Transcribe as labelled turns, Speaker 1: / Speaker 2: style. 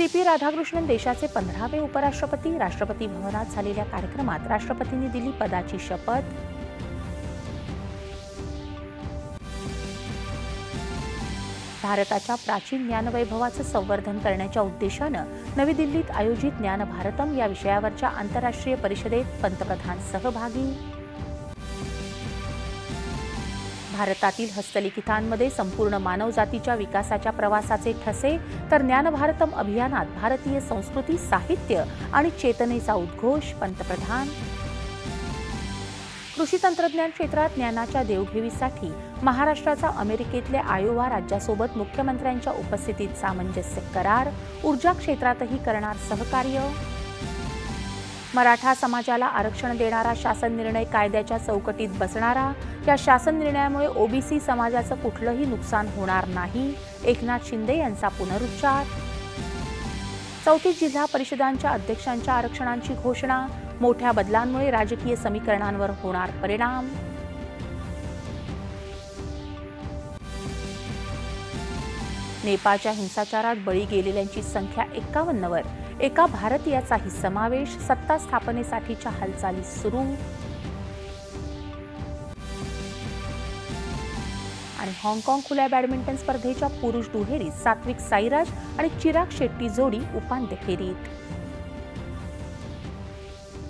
Speaker 1: C P Radhakrishnan देशाचे पंधरावे उपराष्ट्रपती. राष्ट्रपती भवनात झालेल्या कार्यक्रमात राष्ट्रपतींनी दिली पदाची शपथ. भारताच्या प्राचीन ज्ञानवैभवाचं संवर्धन करण्याच्या उद्देशानं नवी दिल्लीत आयोजित ज्ञान भारतम या विषयावरच्या आंतरराष्ट्रीय परिषदेत पंतप्रधान सहभागी. भारतातील हस्तलिखितांमध्ये संपूर्ण मानवजातीच्या विकासाच्या प्रवासाचे ठसे तर ज्ञानभारतम अभियानात भारतीय संस्कृती साहित्य आणि चेतनेचा उद्घोष पंतप्रधान. कृषी तंत्रज्ञान क्षेत्रात ज्ञानाच्या देवघेवीसाठी महाराष्ट्राचा अमेरिकेतल्या आयोवा राज्यासोबत मुख्यमंत्र्यांच्या उपस्थितीत सामंजस्य करार ऊर्जा क्षेत्रातही करणार सहकार्य. मराठा समाजाला आरक्षण देणारा शासन निर्णय कायद्याच्या चौकटीत बसणारा या शासन निर्णयामुळे ओबीसी समाजाचं कुठलंही नुकसान होणार नाही. एकनाथ शिंदे यांचा पुनरुच्चार. चौथी जिल्हा परिषदांच्या अध्यक्षांच्या आरक्षणांची घोषणा मोठ्या बदलांमुळे राजकीय समीकरणांवर होणार परिणाम. नेपाळच्या हिंसाचारात बळी गेलेल्यांची संख्या एकावन्नवर. एका भारतीयाचाही समावेश सत्ता स्थापनेसाठीच्या हालचाली सुरू. आणि हाँगकाँग खुल्या बॅडमिंटन स्पर्धेच्या पुरुष दुहेरीत सात्विक साईराज आणि चिराग शेट्टी जोडी उपांत्य फेरीत.